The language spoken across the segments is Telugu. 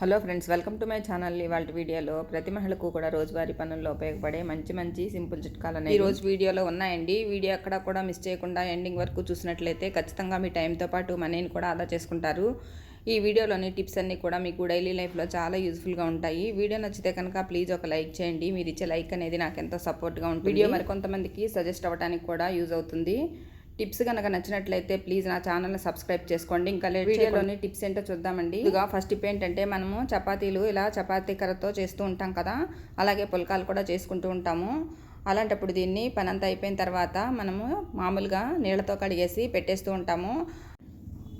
Hello friends welcome to my channel. ఇవాళ వీడియోలో ప్రతి మహిళకు కూడా రోజువారీ పనుల్లో ఉపయోగపడే మంచి మంచి సింపుల్ చిట్కాలు ఈ రోజు వీడియోలో ఉన్నాయండి. వీడియో ఎక్కడ కూడా మిస్ చేయకుండా ఎండింగ్ వరకు చూసినట్లయితే ఖచ్చితంగా మీ టైంతో పాటు మనీని కూడా ఆదా చేసుకుంటారు. ఈ వీడియోలోని టిప్స్ అన్నీ కూడా మీకు డైలీ లైఫ్లో చాలా యూస్ఫుల్గా ఉంటాయి. వీడియో నచ్చితే కనుక ప్లీజ్ ఒక లైక్ చేయండి. మీరు ఇచ్చే లైక్ అనేది నాకు ఎంతో సపోర్ట్గా ఉంటుంది. వీడియో మరికొంతమందికి సజెస్ట్ అవ్వడానికి కూడా యూజ్ అవుతుంది. టిప్స్ కనుక నచ్చినట్లయితే ప్లీజ్ నా ఛానల్ని సబ్స్క్రైబ్ చేసుకోండి. ఇంకా వీడియోలోని టిప్స్ ఏంటో చూద్దామండి. ఇదిగా ఫస్ట్ టిప్ ఏంటంటే మనము చపాతీలు ఇలా చపాతీ కర్రతో చేస్తూ ఉంటాం కదా అలాగే పుల్కాలు కూడా చేసుకుంటూ ఉంటాము. అలాంటప్పుడు దీన్ని పనంతా అయిపోయిన తర్వాత మనము మామూలుగా నీళ్ళతో కడిగేసి పెట్టేస్తూ ఉంటాము.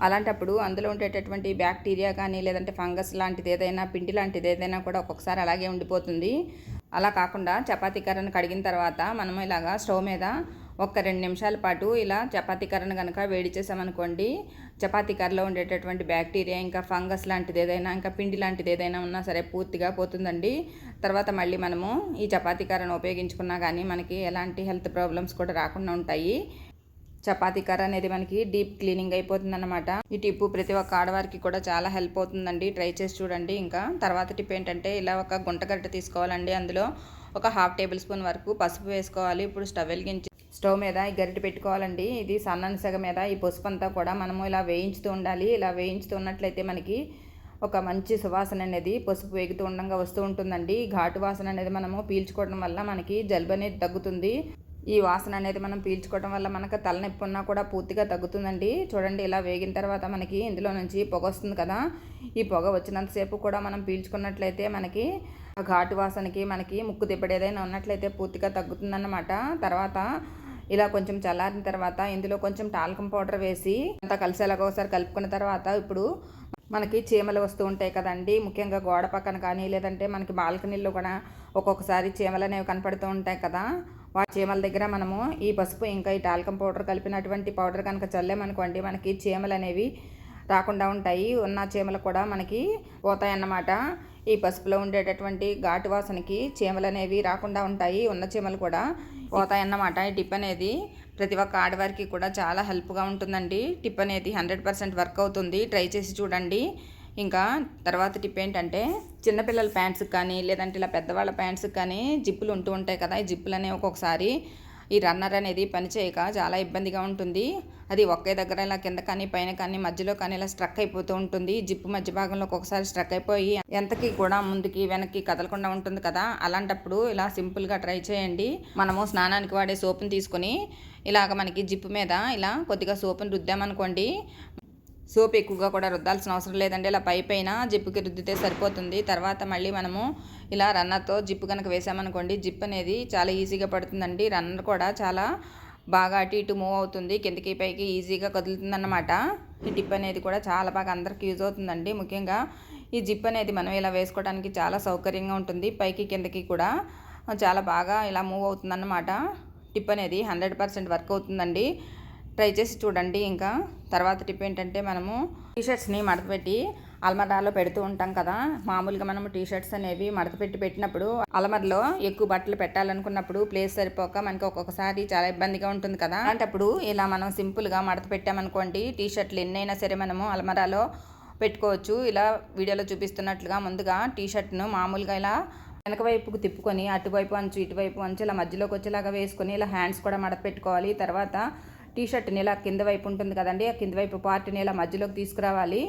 అలాంటప్పుడు అందులో ఉండేటటువంటి బ్యాక్టీరియా కానీ లేదంటే ఫంగస్ లాంటిది ఏదైనా పిండి లాంటిది ఏదైనా కూడా ఒక్కొక్కసారి అలాగే ఉండిపోతుంది. అలా కాకుండా చపాతీ కర్రను కడిగిన తర్వాత మనము ఇలాగా స్టవ్ మీద ఒక రెండు నిమిషాల పాటు ఇలా చపాతీ కర్రను కనుక వేడి చేసామనుకోండి చపాతీ కర్రలో ఉండేటటువంటి బ్యాక్టీరియా ఇంకా ఫంగస్ లాంటిది ఏదైనా ఇంకా పిండి లాంటిది ఏదైనా ఉన్నా సరే పూర్తిగా పోతుందండి. తర్వాత మళ్ళీ మనము ఈ చపాతీ కర్రను ఉపయోగించుకున్నా కానీ మనకి ఎలాంటి హెల్త్ ప్రాబ్లమ్స్ కూడా రాకుండా ఉంటాయి. చపాతీ కర్ర అనేది మనకి డీప్ క్లీనింగ్ అయిపోతుంది అనమాట ఈ టిప్పు ప్రతి ఒక్క ఆడవారికి కూడా చాలా హెల్ప్ అవుతుందండి. ట్రై చేసి చూడండి ఇంకా. తర్వాత టిప్ ఏంటంటే ఇలా ఒక గుంటగరిట తీసుకోవాలండి. అందులో ఒక హాఫ్ టేబుల్ స్పూన్ వరకు పసుపు వేసుకోవాలి. ఇప్పుడు స్టవ్ వెలిగించి స్టవ్ మీద ఈ గరిటె పెట్టుకోవాలండి. ఇది సన్నని సగ మీద ఈ పసుపు అంతా కూడా మనము ఇలా వేయించుతూ ఉండాలి. ఇలా వేయించుతూ ఉన్నట్లయితే మనకి ఒక మంచి సువాసన అనేది పసుపు వేగుతూ ఉండగా వస్తూ ఉంటుందండి. ఘాటు వాసన అనేది మనము పీల్చుకోవడం వల్ల మనకి జలుబు అనేది తగ్గుతుంది. ఈ వాసన అనేది మనం పీల్చుకోవడం వల్ల మనకు తలనొప్పి ఉన్నా కూడా పూర్తిగా తగ్గుతుందండి. చూడండి ఇలా వేగిన తర్వాత మనకి ఇందులో నుంచి పొగ వస్తుంది కదా. ఈ పొగ వచ్చినంతసేపు కూడా మనం పీల్చుకున్నట్లయితే మనకి ఆ ఘాటు వాసనకి మనకి ముక్కు తిప్పడు ఏదైనా ఉన్నట్లయితే పూర్తిగా తగ్గుతుందన్నమాట. తర్వాత ఇలా కొంచెం చల్లారిన తర్వాత ఇందులో కొంచెం టాల్కం పౌడర్ వేసి అంతా కలిసేలాగా ఒకసారి కలుపుకున్న తర్వాత ఇప్పుడు మనకి చీమలు వస్తూ ఉంటాయి కదండి. ముఖ్యంగా గోడ పక్కన కానీ లేదంటే మనకి బాల్కనీలో కూడా ఒక్కొక్కసారి చీమలు అనేవి కనపడుతూ ఉంటాయి కదా. వాటి చీమల దగ్గర మనము ఈ పసుపు ఇంకా ఈ టాల్కం పౌడర్ కలిపినటువంటి పౌడర్ కనుక చల్లామనుకోండి మనకి చీమలు అనేవి రాకుండా ఉంటాయి. ఉన్న చీమలు కూడా మనకి పోతాయన్నమాట. ఈ పసుపులో ఉండేటటువంటి ఘాటు వాసనకి చీమలు అనేవి రాకుండా ఉంటాయి. ఉన్న చీమలు కూడా పోతాయన్నమాట. ఈ టిప్ అనేది ప్రతి ఒక్క ఆడవారికి కూడా చాలా హెల్ప్గా ఉంటుందండి. టిప్ అనేది హండ్రెడ్ పర్సెంట్ వర్క్ అవుతుంది. ట్రై చేసి చూడండి. ఇంకా తర్వాత టిప్ ఏంటంటే చిన్నపిల్లల ప్యాంట్స్కి కానీ లేదంటే ఇలా పెద్దవాళ్ళ ప్యాంట్స్కి కానీ జిప్పులు ఉంటూ ఉంటాయి కదా ఈ జిప్పులు అనేవి ఒక్కొక్కసారి ఈ రన్నర్ అనేది పనిచేయక చాలా ఇబ్బందిగా ఉంటుంది. అది ఒకే దగ్గర ఇలా కింద కానీ పైన కానీ మధ్యలో కానీ ఇలా స్ట్రక్ అయిపోతూ ఉంటుంది. జిప్పు మధ్య భాగంలో ఒక్కొక్కసారి స్ట్రక్ అయిపోయి ఎంతకి కూడా ముందుకి వెనక్కి కదలకుండా ఉంటుంది కదా. అలాంటప్పుడు ఇలా సింపుల్గా ట్రై చేయండి. మనము స్నానానికి వాడే సోపుని తీసుకొని ఇలాగ మనకి జిప్పు మీద ఇలా కొద్దిగా సోపుని రుద్దామనుకోండి సోప్ ఎక్కువగా కూడా రుద్దాల్సిన అవసరం లేదండి. ఇలా పై పైన జిప్పుకి రుద్దితే సరిపోతుంది. తర్వాత మళ్ళీ మనము ఇలా రన్నర్తో జిప్పు కనుక వేసామనుకోండి జిప్ అనేది చాలా ఈజీగా పడుతుందండి. రన్నర్ కూడా చాలా బాగా అటు ఇటు మూవ్ అవుతుంది. కిందకి పైకి ఈజీగా కదులుతుందన్నమాట. ఈ టిప్ అనేది కూడా చాలా బాగా అందరికి యూజ్ అవుతుందండి. ముఖ్యంగా ఈ జిప్ అనేది మనం ఇలా వేసుకోవడానికి చాలా సౌకర్యంగా ఉంటుంది. పైకి కిందకి కూడా చాలా బాగా ఇలా మూవ్ అవుతుందన్నమాట. టిప్ అనేది హండ్రెడ్ పర్సెంట్ వర్క్ అవుతుందండి. ట్రై చేసి చూడండి ఇంకా. తర్వాత టిప్ ఏంటంటే మనము టీషర్ట్స్ని మడతపెట్టి అల్మరాలో పెడుతూ ఉంటాం కదా. మామూలుగా మనము టీషర్ట్స్ అనేవి మడతపెట్టి పెట్టినప్పుడు అలమరలో ఎక్కువ బట్టలు పెట్టాలనుకున్నప్పుడు ప్లేస్ సరిపోక మనకి ఒక్కొక్కసారి చాలా ఇబ్బందిగా ఉంటుంది కదా. అలాంటప్పుడు ఇలా మనం సింపుల్గా మడత పెట్టామనుకోండి టీషర్ట్లు ఎన్నైనా సరే మనము అలమరాలో పెట్టుకోవచ్చు. ఇలా వీడియోలో చూపిస్తున్నట్లుగా ముందుగా టీషర్ట్ను మామూలుగా ఇలా వెనక వైపుకు తిప్పుకొని అటువైపు అంచు ఇటువైపు అంచు ఇలా మధ్యలోకి వచ్చేలాగా వేసుకొని ఇలా హ్యాండ్స్ కూడా మడత పెట్టుకోవాలి. తర్వాత టీ షర్ట్ని ఇలా కింద వైపు ఉంటుంది కదండి. ఆ కింద వైపు పార్ట్ని ఇలా మధ్యలోకి తీసుకురావాలి.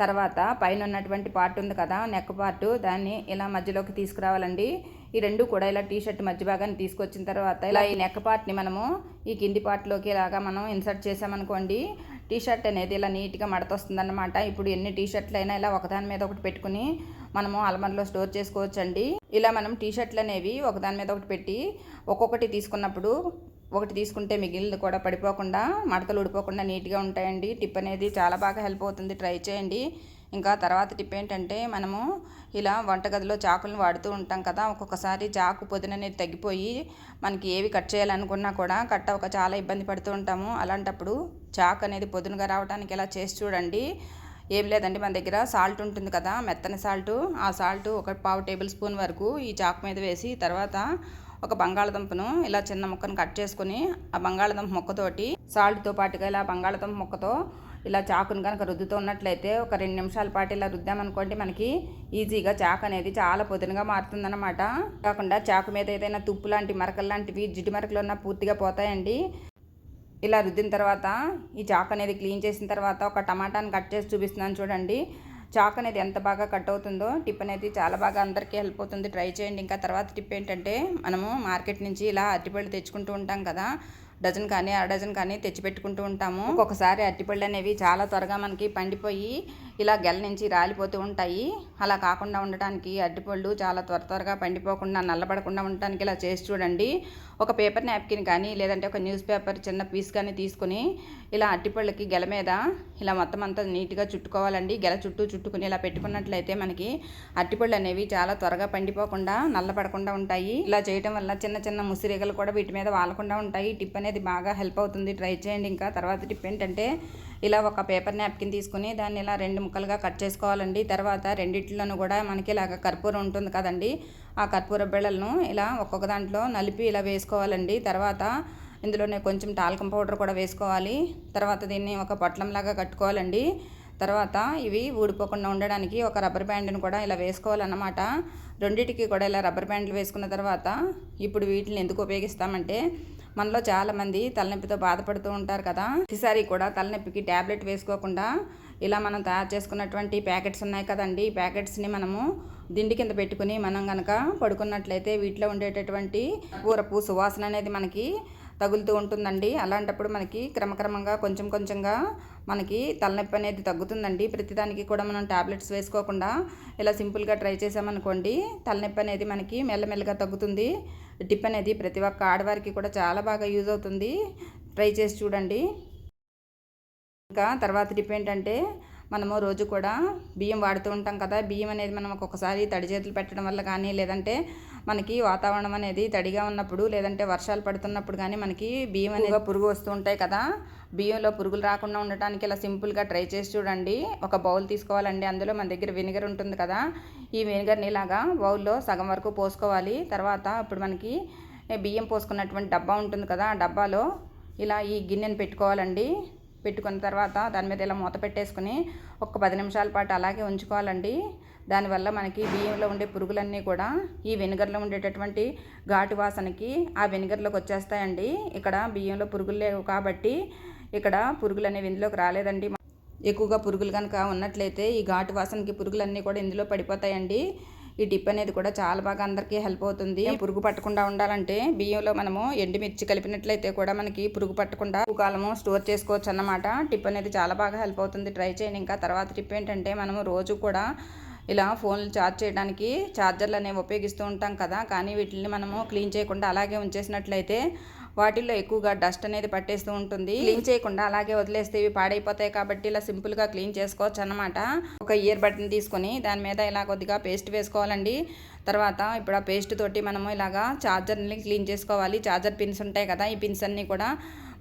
తర్వాత పైన ఉన్నటువంటి పార్ట్ ఉంది కదా నెక్ పార్ట్. దాన్ని ఇలా మధ్యలోకి తీసుకురావాలండి. ఈ రెండు కూడా ఇలా టీ షర్ట్ మధ్య భాగాన్ని తీసుకొచ్చిన తర్వాత ఇలా ఈ నెక్ పార్ట్ని మనము ఈ కింది పార్ట్లోకి ఇలాగా మనం ఇన్సర్ట్ చేసామనుకోండి టీ షర్ట్ అనేది ఇలా నీట్గా మడతొస్తుందన్నమాట. ఇప్పుడు ఎన్ని టీ షర్ట్లు అయినా ఇలా ఒకదాని మీద ఒకటి పెట్టుకుని మనము అల్మర్లో స్టోర్ చేసుకోవచ్చండి. ఇలా మనం టీ షర్ట్లు అనేవి ఒకదాని మీద ఒకటి పెట్టి ఒక్కొక్కటి తీసుకున్నప్పుడు ఒకటి తీసుకుంటే మిగిలినది కూడా పడిపోకుండా మడతలు ఊడిపోకుండా నీట్గా ఉంటాయండి. టిప్ అనేది చాలా బాగా హెల్ప్ అవుతుంది. ట్రై చేయండి. ఇంకా తర్వాత టిప్ ఏంటంటే మనము ఇలా వంటగదిలో చాకులను వాడుతూ ఉంటాం కదా ఒక్కొక్కసారి చాకు పొదిన అనేది తగ్గిపోయి మనకి ఏవి కట్ చేయాలనుకున్నా కూడా కట్ అవ్వక చాలా ఇబ్బంది పడుతూ ఉంటాము. అలాంటప్పుడు చాకు అనేది పొదునుగా రావడానికి ఇలా చేసి చూడండి. ఏం లేదండి మన దగ్గర సాల్ట్ ఉంటుంది కదా మెత్తని సాల్ట్. ఆ సాల్ట్ ఒక పావు టేబుల్ స్పూన్ వరకు ఈ చాకు మీద వేసి తర్వాత ఒక బంగాళదుంపను ఇలా చిన్న ముక్కను కట్ చేసుకుని ఆ బంగాళదుంప ముక్కతోటి సాల్ట్తో పాటుగా ఇలా బంగాళదుంప ముక్కతో ఇలా చాకును కనుక రుద్దుతూ ఉన్నట్లయితే ఒక రెండు నిమిషాల పాటు ఇలా రుద్దామనుకోండి మనకి ఈజీగా చాకు అనేది చాలా పొదునుగా మారుతుందన్నమాట. కాకుండా చాకు మీద ఏదైనా తుప్పు లాంటి మరకలు లాంటివి జిడ్డు మరకలు ఉన్న పూర్తిగా పోతాయండి. ఇలా రుద్దిన తర్వాత ఈ చాకు అనేది క్లీన్ చేసిన తర్వాత ఒక టమాటాని కట్ చేసి చూపిస్తున్నాను చూడండి. చాక్ అనేది ఎంత బాగా కట్ అవుతుందో టిప్ అనేది చాలా బాగా అందరికీ హెల్ప్ అవుతుంది. ట్రై చేయండి. ఇంకా తర్వాత టిప్ ఏంటంటే మనము మార్కెట్ నుంచి ఇలా అరటిపళ్ళు తెచ్చుకుంటూ ఉంటాం కదా డజన్ కానీ అర డజన్ కానీ తెచ్చిపెట్టుకుంటూ ఉంటాము. ఒక్కొక్కసారి అరటిపళ్ళు అనేవి చాలా త్వరగా మనకి పండిపోయి ఇలా గెల నుంచి రాలిపోతూ ఉంటాయి. అలా కాకుండా ఉండటానికి అరటిపళ్ళు చాలా త్వర త్వరగా పండిపోకుండా నల్లబడకుండా ఉండటానికి ఇలా చేసి చూడండి. ఒక పేపర్ నాప్కిన్ కానీ లేదంటే ఒక న్యూస్ పేపర్ చిన్న పీస్ కానీ తీసుకుని ఇలా అరటిపళ్ళకి గెల మీద ఇలా మొత్తం అంతా నీట్గా చుట్టుకోవాలండి. గెల చుట్టూ చుట్టుకుని ఇలా పెట్టుకున్నట్లయితే మనకి అరటిపళ్ళు అనేవి చాలా త్వరగా పండిపోకుండా నల్లబడకుండా ఉంటాయి. ఇలా చేయడం వల్ల చిన్న చిన్న ముసిరిగలు కూడా వీటి మీద వాలకుండా ఉంటాయి. టిప్ అనేది బాగా హెల్ప్ అవుతుంది. ట్రై చేయండి ఇంకా. తర్వాత టిప్ ఏంటంటే ఇలా ఒక పేపర్ నాప్కిన్ తీసుకుని దాన్ని ఇలా రెండు ముక్కలుగా కట్ చేసుకోవాలండి. తర్వాత రెండిట్లను కూడా మనకి ఇలాగ కర్పూరం ఉంటుంది కదండి. ఆ కర్పూర బిళ్ళలను ఇలా ఒక్కొక్క దాంట్లో నలిపి ఇలా వేసుకోవాలండి. తర్వాత ఇందులోనే కొంచెం టాల్కం పౌడర్ కూడా వేసుకోవాలి. తర్వాత దీన్ని ఒక పొట్లంలాగా కట్టుకోవాలండి. తర్వాత ఇవి ఊడిపోకుండా ఉండడానికి ఒక రబ్బర్ బ్యాండ్ని కూడా ఇలా వేసుకోవాలన్నమాట. రెండింటికి కూడా ఇలా రబ్బర్ బ్యాండ్లు వేసుకున్న తర్వాత ఇప్పుడు వీటిని ఎందుకు ఉపయోగిస్తామంటే మనలో చాలామంది తలనొప్పితో బాధపడుతూ ఉంటారు కదా. ఈసారి కూడా తలనొప్పికి ట్యాబ్లెట్ వేసుకోకుండా ఇలా మనం తయారు చేసుకున్నటువంటి ప్యాకెట్స్ ఉన్నాయి కదండి. ఈ ప్యాకెట్స్ని మనము దిండి కింద పెట్టుకుని మనం కనుక పడుకున్నట్లయితే వీటిలో ఉండేటటువంటి కూరపు సువాసన అనేది మనకి తగులుతూ ఉంటుందండి. అలాంటప్పుడు మనకి క్రమక్రమంగా కొంచెం కొంచెంగా మనకి తలనొప్పి అనేది తగ్గుతుందండి. ప్రతిదానికి కూడా మనం టాబ్లెట్స్ వేసుకోకుండా ఇలా సింపుల్గా ట్రై చేసామనుకోండి తలనొప్పి అనేది మనకి మెల్లమెల్లగా తగ్గుతుంది. టిప్ అనేది ప్రతి ఒక్క ఆడవారికి కూడా చాలా బాగా యూజ్ అవుతుంది. ట్రై చేసి చూడండి. ఇంకా తర్వాత టిప్ ఏంటంటే మనము రోజు కూడా బియ్యం వాడుతూ ఉంటాం కదా. బియ్యం అనేది మనం ఒక్కొక్కసారి తడి చేతులు పెట్టడం వల్ల కానీ లేదంటే మనకి వాతావరణం అనేది తడిగా ఉన్నప్పుడు లేదంటే వర్షాలు పడుతున్నప్పుడు కానీ మనకి బియ్యం అనేది పురుగు వస్తూ ఉంటాయి కదా. బియ్యంలో పురుగులు రాకుండా ఉండటానికి ఇలా సింపుల్గా ట్రై చేసి చూడండి. ఒక బౌల్ తీసుకోవాలండి. అందులో మన దగ్గర వెనిగర్ ఉంటుంది కదా. ఈ వెనిగర్ని ఇలాగా బౌల్లో సగం వరకు పోసుకోవాలి. తర్వాత ఇప్పుడు మనకి బియ్యం పోసుకున్నటువంటి డబ్బా ఉంటుంది కదా. ఆ డబ్బాలో ఇలా ఈ గిన్నెని పెట్టుకోవాలండి. పెట్టుకున్న తర్వాత దాని మీద ఇలా మూత పెట్టేసుకుని ఒక పది నిమిషాల పాటు అలాగే ఉంచుకోవాలండి. దానివల్ల మనకి బియ్యంలో ఉండే పురుగులన్నీ కూడా ఈ వెనిగర్లో ఉండేటటువంటి ఘాటు వాసనకి ఆ వెనిగర్లోకి వచ్చేస్తాయండి. ఇక్కడ బియ్యంలో పురుగులు లేవు కాబట్టి ఇక్కడ పురుగులు అనేవి ఇందులోకి రాలేదండి. ఎక్కువగా పురుగులు కనుక ఉన్నట్లయితే ఈ ఘాటు వాసనకి పురుగులన్నీ కూడా ఇందులో పడిపోతాయండి. ఈ టిప్ అనేది కూడా చాలా బాగా అందరికీ హెల్ప్ అవుతుంది. పురుగు పట్టకుండా ఉండాలంటే బియ్యంలో మనము ఎండుమిర్చి కలిపినట్లయితే కూడా మనకి పురుగు పట్టకుండా కాలము స్టోర్ చేసుకోవచ్చు అన్నమాట. టిప్ అనేది చాలా బాగా హెల్ప్ అవుతుంది. ట్రై చేయండి. ఇంకా తర్వాత టిప్ ఏంటంటే మనము రోజు కూడా ఇలా ఫోన్లు ఛార్జ్ చేయడానికి ఛార్జర్లు అనేవి ఉపయోగిస్తూ ఉంటాం కదా. కానీ వీటిని మనము క్లీన్ చేయకుండా అలాగే ఉంచేసినట్లయితే వాటిల్లో ఎక్కువగా డస్ట్ అనేది పట్టేస్తూ ఉంటుంది. క్లీన్ చేయకుండా అలాగే వదిలేస్తే ఇవి పాడైపోతాయి కాబట్టి ఇలా సింపుల్గా క్లీన్ చేసుకోవచ్చు అనమాట ఒక ఇయర్ బటన్ తీసుకొని దాని మీద ఇలా కొద్దిగా పేస్ట్ వేసుకోవాలండి. తర్వాత ఇప్పుడు ఆ పేస్ట్ తోటి మనము ఇలాగా ఛార్జర్ని క్లీన్ చేసుకోవాలి. ఛార్జర్ పిన్స్ ఉంటాయి కదా ఈ పిన్స్ అన్నీ కూడా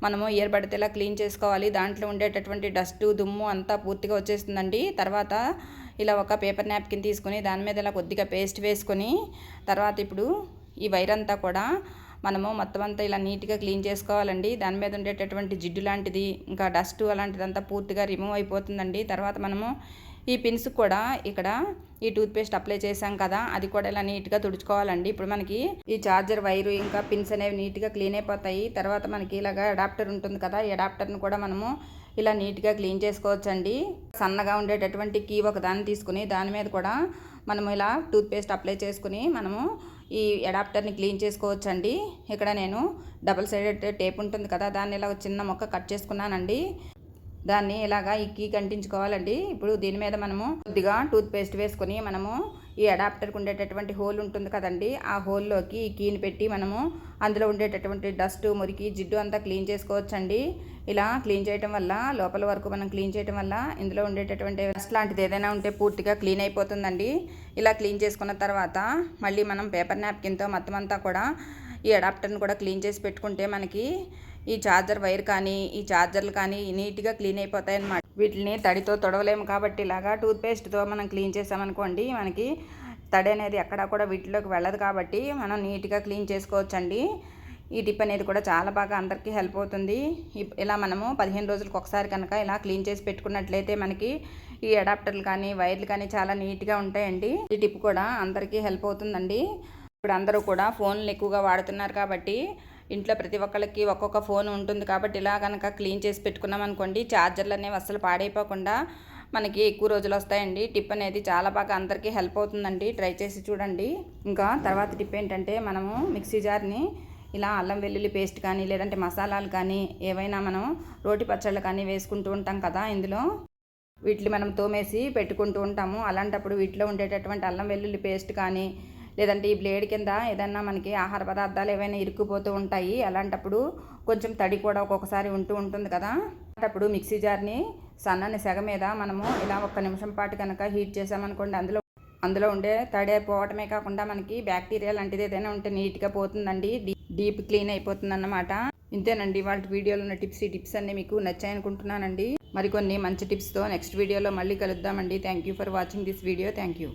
మనము ఇయర్ బడితే ఇలా క్లీన్ చేసుకోవాలి. దాంట్లో ఉండేటటువంటి డస్ట్ దుమ్ము అంతా పూర్తిగా వచ్చేస్తుందండి. తర్వాత ఇలా ఒక పేపర్ నాప్కిన్ తీసుకుని దాని మీద ఇలా కొద్దిగా పేస్ట్ వేసుకొని తర్వాత ఇప్పుడు ఈ వైర్ అంతా కూడా మనము మొత్తం అంతా ఇలా నీట్గా క్లీన్ చేసుకోవాలండి. దాని మీద ఉండేటటువంటి జిడ్డు లాంటిది ఇంకా డస్ట్ అలాంటిదంతా పూర్తిగా రిమూవ్ అయిపోతుందండి. తర్వాత మనము ఈ పిన్స్ కూడా ఇక్కడ ఈ టూత్పేస్ట్ అప్లై చేసాం కదా అది కూడా ఇలా నీట్గా తుడుచుకోవాలండి. ఇప్పుడు మనకి ఈ చార్జర్ వైరు ఇంకా పిన్స్ అనేవి నీట్గా క్లీన్ అయిపోతాయి. తర్వాత మనకి ఇలాగ అడాప్టర్ ఉంటుంది కదా ఈ అడాప్టర్ను కూడా మనము ఇలా నీట్గా క్లీన్ చేసుకోవచ్చండి. సన్నగా ఉండేటటువంటి కీ ఒక దాన్ని తీసుకుని దాని మీద కూడా మనము ఇలా టూత్పేస్ట్ అప్లై చేసుకుని మనము ఈ అడాప్టర్ని క్లీన్ చేసుకోవచ్చండి. ఇక్కడ నేను డబల్ సైడెడ్ టేప్ ఉంటుంది కదా దాన్ని ఇలా చిన్న మొక్క కట్ చేసుకున్నానండి. దాన్ని ఇలాగా ఇక్కి కంటించుకోవాలండి. ఇప్పుడు దీని మీద మనము కొద్దిగా టూత్ పేస్ట్ వేసుకొని మనము ఈ అడాప్టర్కి ఉండేటటువంటి హోల్ ఉంటుంది కదండి. ఆ హోల్లోకి ఈ కీని పెట్టి మనము అందులో ఉండేటటువంటి డస్ట్ మురికి జిడ్డు అంతా క్లీన్ చేసుకోవచ్చండి. ఇలా క్లీన్ చేయటం వల్ల లోపల వరకు మనం క్లీన్ చేయటం వల్ల ఇందులో ఉండేటటువంటి డస్ట్ లాంటిది ఏదైనా ఉంటే పూర్తిగా క్లీన్ అయిపోతుందండి. ఇలా క్లీన్ చేసుకున్న తర్వాత మళ్ళీ మనం పేపర్ నాప్కిన్తో మొత్తం అంతా కూడా ఈ అడాప్టర్ని కూడా క్లీన్ చేసి పెట్టుకుంటే మనకి ఈ ఛార్జర్ వైర్ కానీ ఈ ఛార్జర్లు కానీ నీట్గా క్లీన్ అయిపోతాయి అన్నమాట వీటిని తడితో తొడవలేము కాబట్టి ఇలాగా టూత్పేస్ట్తో మనం క్లీన్ చేసామనుకోండి మనకి తడి అనేది ఎక్కడా కూడా వీటిలోకి వెళ్ళదు కాబట్టి మనం నీట్గా క్లీన్ చేసుకోవచ్చండి. ఈ టిప్ అనేది కూడా చాలా బాగా అందరికీ హెల్ప్ అవుతుంది. ఇప్- ఇలా మనము పదిహేను రోజులకు ఒకసారి కనుక ఇలా క్లీన్ చేసి పెట్టుకున్నట్లయితే మనకి ఈ అడాప్టర్లు కానీ వైర్లు కానీ చాలా నీట్గా ఉంటాయండి. ఈ టిప్ కూడా అందరికీ హెల్ప్ అవుతుందండి. ఇప్పుడు అందరూ కూడా ఫోన్లు ఎక్కువగా వాడుతున్నారు కాబట్టి ఇంట్లో ప్రతి ఒక్కరికి ఒక్కొక్క ఫోన్ ఉంటుంది కాబట్టి ఇలా కనుక క్లీన్ చేసి పెట్టుకున్నాం అనుకోండి ఛార్జర్లు అనేవి అస్సలు పాడైపోకుండా మనకి ఎక్కువ రోజులు వస్తాయండి. టిప్ అనేది చాలా బాగా అందరికీ హెల్ప్ అవుతుందండి. ట్రై చేసి చూడండి. ఇంకా తర్వాత టిప్ ఏంటంటే మనము మిక్సీ జార్ని ఇలా అల్లం వెల్లుల్లి పేస్ట్ కానీ లేదంటే మసాలాలు కానీ ఏవైనా మనం రోటి పచ్చళ్ళు కానీ వేసుకుంటూ ఉంటాం కదా ఇందులో. వీటిని మనం తోమేసి పెట్టుకుంటూ ఉంటాము. అలాంటప్పుడు వీటిలో ఉండేటటువంటి అల్లం వెల్లుల్లి పేస్ట్ కానీ లేదంటే ఈ బ్లేడ్ కింద ఏదన్నా మనకి ఆహార పదార్థాలు ఏవైనా ఇరుక్కుపోతూ ఉంటాయి అలాంటప్పుడు కొంచెం తడి కూడా ఒక్కొక్కసారి ఉంటూ ఉంటుంది కదా. అలాంటప్పుడు మిక్సీ జార్ని సన్నని సెగ మీద మనము ఇలా ఒక్క నిమిషం పాటు కనుక హీట్ చేసామనుకోండి అందులో అందులో ఉండే తడి పోవటమే కాకుండా మనకి బ్యాక్టీరియా లాంటిది ఏదైనా ఉంటే నీట్గా పోతుందండి డీప్ క్లీన్ అయిపోతుంది అన్నమాట ఇంతేనండి వాళ్ళ వీడియోలో ఉన్న టిప్స్ ఈ టిప్స్ అన్ని మీకు నచ్చాయనుకుంటున్నానండి. మరికొన్ని మంచి టిప్స్తో నెక్స్ట్ వీడియోలో మళ్ళీ కలుద్దామండి. Thank you for watching this video. Thank you.